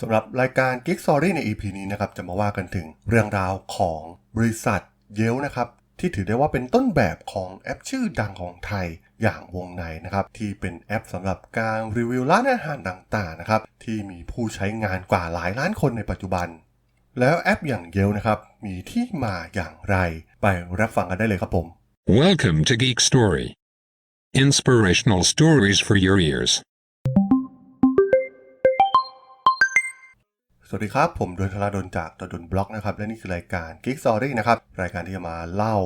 สำหรับรายการ Geek Story ใน EP นี้นะครับจะมาว่ากันถึงเรื่องราวของบริษัทเยลนะครับที่ถือได้ว่าเป็นต้นแบบของแอปชื่อดังของไทยอย่างวงในนะครับที่เป็นแอปสำหรับการรีวิวร้านอาหารต่างๆนะครับที่มีผู้ใช้งานกว่าหลายล้านคนในปัจจุบัน แล้วแอปอย่างเยลนะครับมีที่มาอย่างไร ไปรับฟังกันได้เลยครับผม Welcome to Geek Story. Inspirational stories for your ears. สวัสดีครับ ผมดนทราดนจากดนบล็อกนะครับ และนี่คือรายการ Geek Story นะครับ รายการที่จะมาเล่า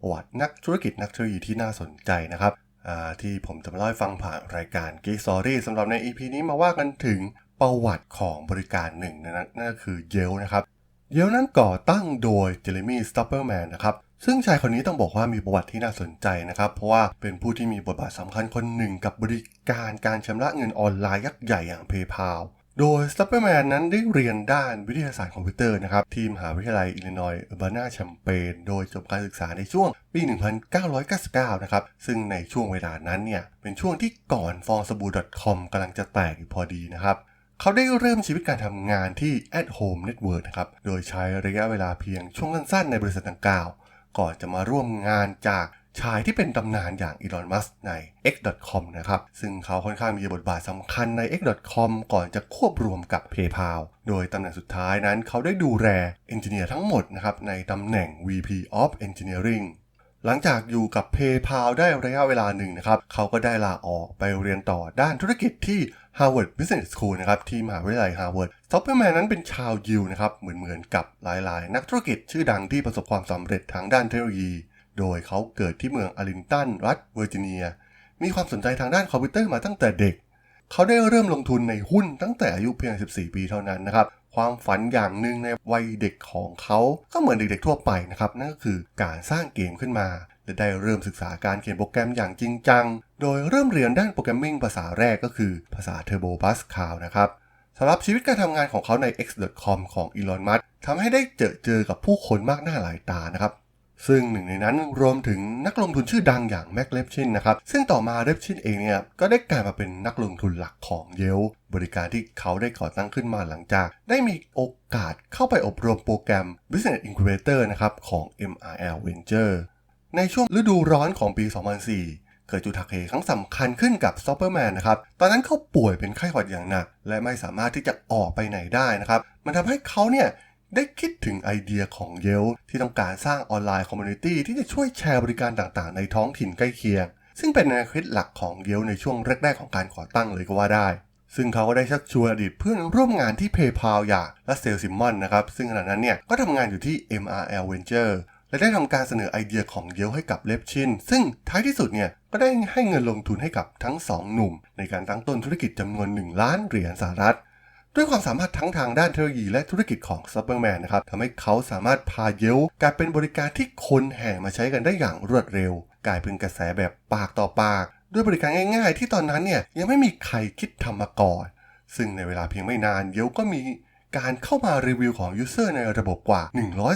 ประวัตินักธุรกิจนักเทคโนโลยีที่น่าสนใจนะครับที่ผมจะมาเล่าให้ฟังผ่านรายการ Geek Story สำหรับใน EP นี้มาว่ากันถึงประวัติของบริการหนึ่งนะนั่นก็คือเยลนะครับ เยลนั้นก่อตั้งโดยเจเรมี่สต็อปเปอร์แมนนะครับซึ่งชายคนนี้ต้องบอกว่ามีประวัติที่น่าสนใจนะครับ เพราะว่าเป็นผู้ที่มีบทบาทสำคัญคนหนึ่งกับบริการการชำระเงินออนไลน์ยักษ์ใหญ่อย่าง PayPal โดยสต็อปเปอร์แมนนั้นได้เรียนด้านวิทยาศาสตร์คอมพิวเตอร์นะครับ ที่มหาวิทยาลัยอิลลินอยส์เออร์บานาแชมเปญโดยจบการศึกษาในช่วงปี 1999 นะครับ ซึ่งในช่วงเวลานั้นเนี่ย เป็นช่วงที่ก่อนฟองสบู่ .com กำลังจะแตกอยู่พอดีนะครับเขาได้เริ่มชีวิตการทำงานที่ At Home Network นะครับ โดยใช้ระยะเวลาเพียงช่วงสั้นๆในบริษัทดังกล่าว ก่อนจะมาร่วมงานจาก ชายที่เป็นตำนานอย่างอีลอน มัสใน X.com นะครับ ซึ่งเขาค่อนข้างมีบทบาทสำคัญใน X.com ก่อนจะควบรวมกับ PayPal โดยตำแหน่งสุดท้ายนั้นเขาได้ดูแลเอนจิเนียร์ทั้งหมดนะครับในตำแหน่ง VP of Engineering หลังจากอยู่กับ PayPal ได้ระยะเวลาหนึ่งนะครับ เขาก็ได้ลาออกไปเรียนต่อด้านธุรกิจที่ Harvard Business School นะครับที่มหาวิทยาลัย Harvard ซอฟต์แวร์นั้นเป็นชาวยิวนะครับ เหมือนเหมือนกับหลายๆ นักธุรกิจชื่อดังที่ประสบความสำเร็จทางด้านเทคโนโลยี โดยเขาเกิดที่เมืองอารินตัน รัฐเวอร์จิเนีย มีความสนใจทางด้านคอมพิวเตอร์มาตั้งแต่เด็ก เขาได้เริ่มลงทุนในหุ้นตั้งแต่อายุเพียง 14 ปีเท่านั้นนะครับ ความฝันอย่างหนึ่งในวัยเด็กของเขาก็เหมือนเด็กๆทั่วไปนะครับ นั่นก็คือการสร้างเกมขึ้นมา และได้เริ่มศึกษาการเขียนโปรแกรมอย่างจริงจัง โดยเริ่มเรียนด้านโปรแกรมมิ่งภาษาแรกก็คือภาษา Turbo Pascal นะครับสำหรับชีวิตการทำงานของเขาใน X.com ของอีลอน มัสทำให้ได้เจอเจอกับผู้คนมากหน้าหลายตานะครับ ซึ่งหนึ่งในนั้นรวมถึงนักลงทุนชื่อดังอย่างแม็กเลฟชินนะครับ ซึ่งต่อมาเลฟชินเองเนี่ยก็ได้กลายมาเป็นนักลงทุนหลักของเยลบริการที่เขาได้ก่อตั้งขึ้นมาหลังจาก ได้มีโอกาสเข้าไปอบรมโปรแกรม Business Incubator นะครับของ MRL Venture ในช่วงฤดูร้อนของปี 2004เกิดจุดหักเหครั้งสำคัญขึ้นกับซอปเปอร์แมนนะครับ ตอนนั้นเขาป่วยเป็นไข้หวัดอย่างหนัก และไม่สามารถที่จะออกไปไหนได้นะครับ มันทำให้เขาเนี่ย ได้คิดถึงไอเดียของเยลที่ต้องการสร้างออนไลน์คอมมูนิตี้ที่จะช่วยแชร์บริการต่างๆ ในท้องถิ่นใกล้เคียง ซึ่งเป็นแนวคิดหลักของเยลในช่วงแรก ๆ ของการก่อตั้งเลยก็ว่าได้ ซึ่งเขาก็ได้ชักชวนอดีตเพื่อนร่วมงานที่ PayPal อย่างลัสเซลซิมมอนนะครับ ซึ่งขณะนั้นเนี่ยก็ทำงานอยู่ที่ MRL Venture และได้ทำการเสนอไอเดียของเยลให้กับเลฟชิน ซึ่งท้ายที่สุดเนี่ยก็ได้ให้เงินลงทุนให้กับทั้งสองหนุ่ม ในการตั้งต้นธุรกิจจำนวน 1 ล้านเหรียญสหรัฐ ด้วยความสามารถทั้งทางด้านเทคโนโลยีและธุรกิจของซัพเปอร์แมนนะครับทำให้เขาสามารถพาเยลกลายเป็นบริการที่คนแห่มาใช้กันได้อย่างรวดเร็ว กลายเป็นกระแสแบบปากต่อปาก ด้วยบริการง่าย ๆ ที่ตอนนั้นเนี่ยยังไม่มีใครคิดทำมาก่อน ซึ่งในเวลาเพียงไม่นานเยลก็มี การเข้ามารีวิวของยูเซอร์ในระบบกว่า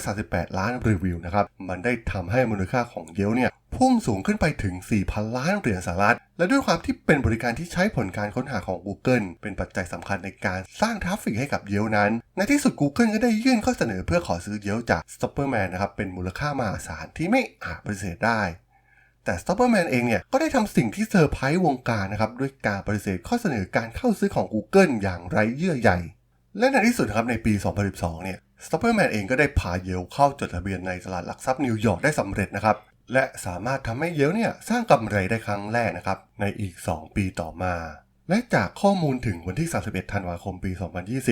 138 ล้านรีวิวนะครับ มันได้ทำให้มูลค่าของเยลเนี่ยพุ่งสูงขึ้นไปถึง 4,000 ล้านเหรียญสหรัฐ และด้วยความที่เป็นบริการที่ใช้ผลการค้นหาของ Google เป็นปัจจัยสำคัญในการสร้างทราฟฟิกให้กับเยลนั้น ในที่สุด Google ก็ได้ยื่นข้อเสนอเพื่อขอซื้อเยลจาก Stopperman นะครับ เป็นมูลค่ามหาศาลที่ไม่อาจปฏิเสธได้แต่ Stopperman เองเนี่ย ก็ได้ทำสิ่งที่เซอร์ไพรส์วงการนะครับ ด้วยการปฏิเสธข้อเสนอการเข้าซื้อของ Google อย่างไร้เยื่อใย และในที่สุดครับในปี 2012 เนี่ย Stopperman เองก็ได้พาเยลเข้าจดทะเบียนในตลาดหลักทรัพย์นิวยอร์กได้สำเร็จนะครับ และสามารถทำให้เยลเนี่ยสร้างกำไรได้ครั้งแรกนะครับ ในอีก 2 ปีต่อมา และจากข้อมูลถึงวันที่ 31 ธันวาคมปี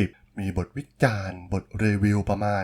2020 มีบทวิจารณ์ บทรีวิวประมาณ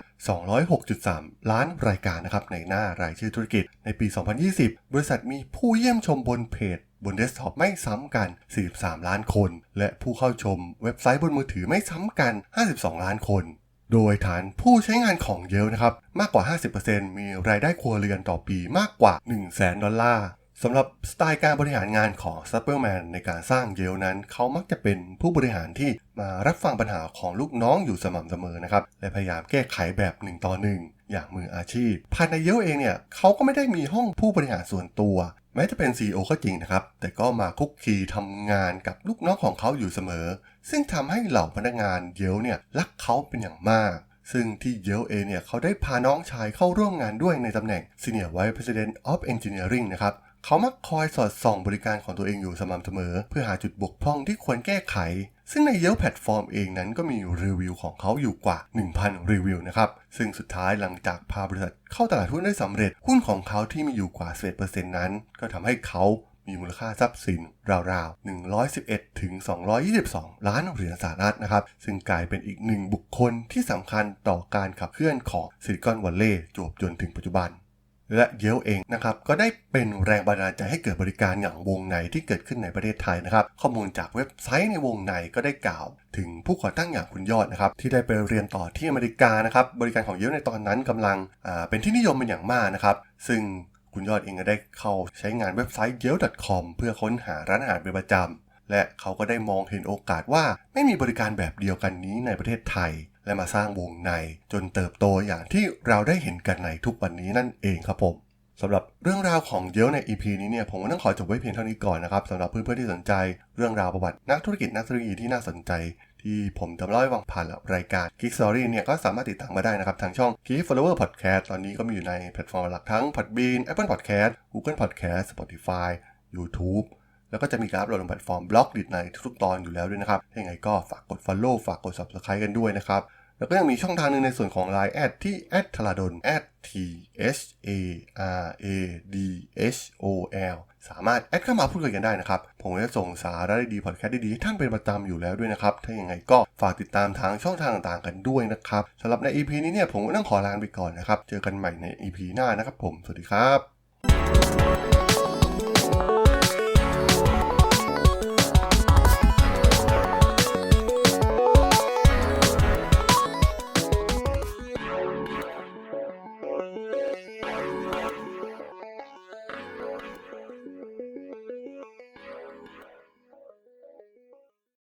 206.3 ล้านรายการนะครับในหน้ารายชื่อธุรกิจ ในปี 2020 บริษัทมีผู้เยี่ยมชมบนเพจ บนเดสก์ท็อปไม่ซ้ำกัน 43 ล้านคน และผู้เข้าชมเว็บไซต์บนมือถือไม่ซ้ำกัน 52 ล้านคน โดยฐานผู้ใช้งานของเยลนะครับ มากกว่า 50%มีรายได้ครัวเรือนต่อปีมากกว่า 1 0 0 0 0 0 ดอลลาร์ สำหรับสไตล์การบริหารงานของซัปเปอร์แมนในการสร้างเยลนั้น เขามักจะเป็นผู้บริหารที่มารับฟังปัญหาของลูกน้องอยู่สม่ำเสมอนะครับ และพยายามแก้ไขแบบหนึ่งต่อหนึ่งอย่างมืออาชีพภายในเยลเองเนี่ยเขาก็ไม่ได้มีห้องผู้บริหารส่วนตัว แม้จะเป็น CEO ก็จริงนะครับ แต่ก็มาคุกคีทำงานกับลูกน้องของเขาอยู่เสมอ ซึ่งทำให้เหล่าพนักงานเยลเนี่ยรักเขาเป็นอย่างมากซึ่งที่เยลเอเนี่ยเขาได้พาน้องชายเข้าร่วมงานด้วยในตำแหน่ง Senior Vice President of Engineering นะครับ เขามักคอยสอดส่องบริการของตัวเองอยู่สม่ำเสมอ เพื่อหาจุดบกพร่องที่ควรแก้ไข ซึ่งในเยลแพลตฟอร์มเองนั้นก็มีรีวิวของเขาอยู่กว่า 1,000 รีวิวนะครับ ซึ่งสุดท้ายหลังจากพาบริษัทเข้าตลาดหุ้นได้สำเร็จ หุ้นของเขาที่มีอยู่กว่า11%นั้น ก็ทำให้เขามีมูลค่าทรัพย์สินราวๆ 111 ถึง 222 ล้านเหรียญสหรัฐนะครับ ซึ่งกลายเป็นอีกหนึ่งบุคคลที่สำคัญต่อการขับเคลื่อนของซิลิคอนวัลเลย์จวบจนถึงปัจจุบัน และเยลเองนะครับก็ได้เป็นแรงบันดาลใจให้เกิดบริการอย่างวงในที่เกิดขึ้นในประเทศไทยนะครับ ข้อมูลจากเว็บไซต์ในวงในก็ได้กล่าว ถึงผู้ก่อตั้งอย่างคุณยอดนะครับที่ได้ไปเรียนต่อที่อเมริกานะครับบริการของเยลในตอนนั้นกำลังเป็นที่นิยมเป็นอย่างมากนะครับ ซึ่งคุณยอดเองก็ได้เข้าใช้งานเว็บไซต์ yale.com เพื่อค้นหาร้านอาหารเป็นประจำและเขาก็ได้มองเห็นโอกาสว่าไม่มีบริการแบบเดียวกันนี้ในประเทศไทย และมาสร้างวงในจนเติบโตอย่างที่เราได้เห็นกันในทุกวันนี้นั่นเองครับผมสำหรับเรื่องราวของเยลใน EP นี้เนี่ยผมก็ต้องขอจบไว้เพียงเท่านี้ก่อนนะครับสำหรับเพื่อนๆที่สนใจ เรื่องราวประวัตินักธุรกิจนักธุรกิจที่น่าสนใจ ที่ผมจะเล่าให้ฟังผ่านรายการ Geek Story เนี่ยก็สามารถติดตามมาได้นะครับ ทางช่อง Geek Flower Podcast ตอนนี้ก็มีอยู่ในแพลตฟอร์มหลักทั้ง Podbean Apple Podcast Google Podcast Spotify YouTube แล้วก็จะมีการอัปโหลดลงแพลตฟอร์มบล็อกดิในทุกตอนอยู่แล้วด้วยนะครับถ้ายังไงก็ฝากกด Follow ฝากกด Subscribe กันด้วยนะครับ แล้วก็ยังมีช่องทางหนึ่งในส่วนของ Line แอดที่ t h a l a d o n t h a r a d h o l สามารถแอดเข้ามาพูดคุยกันได้นะครับ ผมจะส่งสาระดีๆพอดแคสต์ดีๆท่านเป็นประจำอยู่แล้วด้วยนะครับ ถ้าอย่างไงก็ฝากติดตามทางช่องทางต่างๆกันด้วยนะครับสำหรับใน EP นี้เนี่ยผมก็ต้องขอลาไปก่อนนะครับ เจอกันใหม่ใน EP หน้านะครับผม สวัสดีครับ